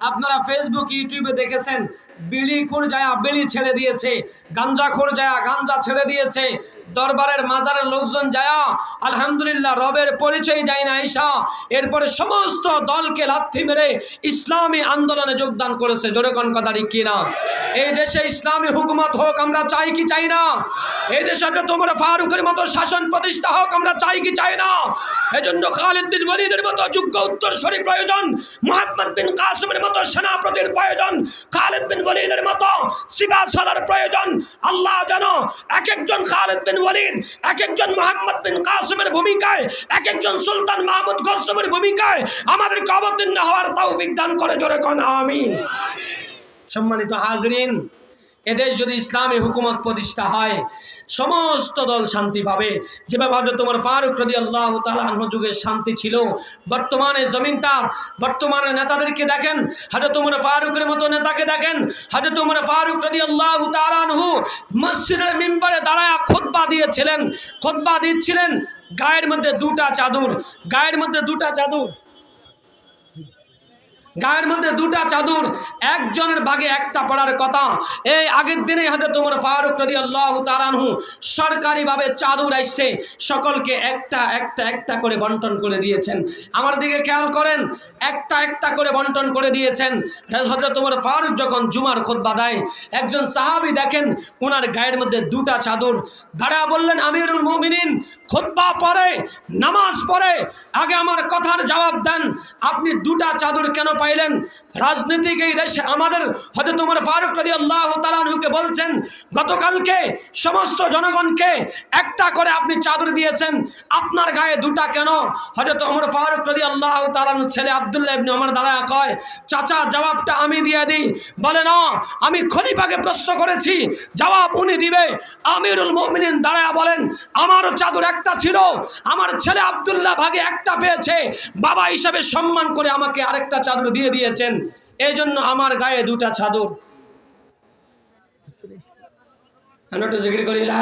আপনারা ফেসবুক ইউটিউবে দেখেছেন বিড়ি খুর যায় বিড়ি ছেড়ে দিয়েছে গাঞ্জা খুর যায় গাঞ্জা ছেড়ে দিয়েছে, দরবারের মাজারের লোকজন যায় আলহামদুলিল্লাহ রবের পরিচয় যায় না ঈশা। এরপরে সমস্ত দলকে লাথি মেরে ইসলামী আন্দোলনে যোগদান করেছে। জোরে কোন কথা ঠিক কিনা? এই দেশে ইসলামী হুকুমত হোক, আমরা চাই কি চাই না? এই দেশে তোমার ফারুকের মতো শাসন প্রতিষ্ঠা হোক, আমরা চাই কি চাই না? এজন্য খালিদ বিন ওয়ালিদের মতো যোগ্য উত্তরসূরি প্রয়োজন, মোহাম্মদ বিন কাসিমের মতো সেনাপতির প্রয়োজন, খালিদ বিন ওয়ালিদের মতো সিবা সালার প্রয়োজন। আল্লাহ যেন এক একজন খালেদ বিন ওয়ালিদ এক একজন মোহাম্মদ বিন কাসিমের ভূমিকায় এক একজন সুলতান মাহমুদ কসমের ভূমিকায় আমাদেরকে অবতীর্ণ হওয়ার তাও বিজ্ঞান করে জোরে কোন, আমিন। সম্মানিত হাজরিন এদেশ যদি ইসলামী হুকুমত প্রতিষ্ঠা হয়, সমস্ত দল শান্তি পাবে। যেভাবে তোমার ফারুক রদি আল্লাহ তালাহ যুগের শান্তি ছিল, বর্তমানে জমিনটার বর্তমানে নেতাদেরকে দেখেন হাজর তোমার ফারুকের মতো নেতাকে দেখেন হাজর তোমার ফারুক রদি আল্লাহ তালানহু মসজিদের মিম্বারে দাঁড়ায় খোদবা দিয়েছিলেন, খোদবা দিচ্ছিলেন, গায়ের মধ্যে দুটা চাদর, গায়ের মধ্যে দুটা চাদর। গায়ের মধ্যে দুটা চাদর, একজনের ভাগে একটা পড়ার কথা। এই আগের দিনে হাতে তোমার ফারুক রদি আল্লাহ তারানহু সরকারিভাবে চাদর আসছে সকলকে একটা একটা একটা করে বন্টন করে দিয়েছেন। আমার দিকে খেয়াল করেন, একটা একটা করে বন্টন করে দিয়েছেন। হজরত তোমার ফারুক যখন জুমার খোদবা দেয়, একজন সাহাবি দেখেন ওনার গায়ের মধ্যে দুটা চাদর। দাঁড়া বললেন, আমিরুল মমিনিন খোদবা পরে নামাজ পড়ে, আগে আমার কথার জবাব দেন। আপনি দুটা চাদর কেন পাইলেন রাজনীতিক এই দেশে আমাদের হয়তো তোমার ফারুক রদি আল্লাহ তালানহুকে বলছেন, গতকালকে সমস্ত জনগণকে একটা করে আপনি চাদর দিয়েছেন, আপনার গায়ে দুটা কেন? হয়তো তোমার ফারুক রদি আল্লাহ তালানু ছেলে আবদুল্লাহ ইবনে আমার দাদা কয়, চাচা, জবাবটা আমি দিয়ে দিই। বলে, না, আমি খলিফাকে প্রশ্ন করেছি, জবাব উনি দিবে। আমিরুল মুমিনিন দাঁড়ায় বলেন, আমারও চাদর একটা ছিল, আমার ছেলে আবদুল্লাহ ভাগে একটা পেয়েছে, বাবা হিসাবে সম্মান করে আমাকে আরেকটা চাদর দিয়ে দিয়েছেন। এই জন্য আমার গায়ে দুটা চাদর। আলহামদুলিল্লাহ।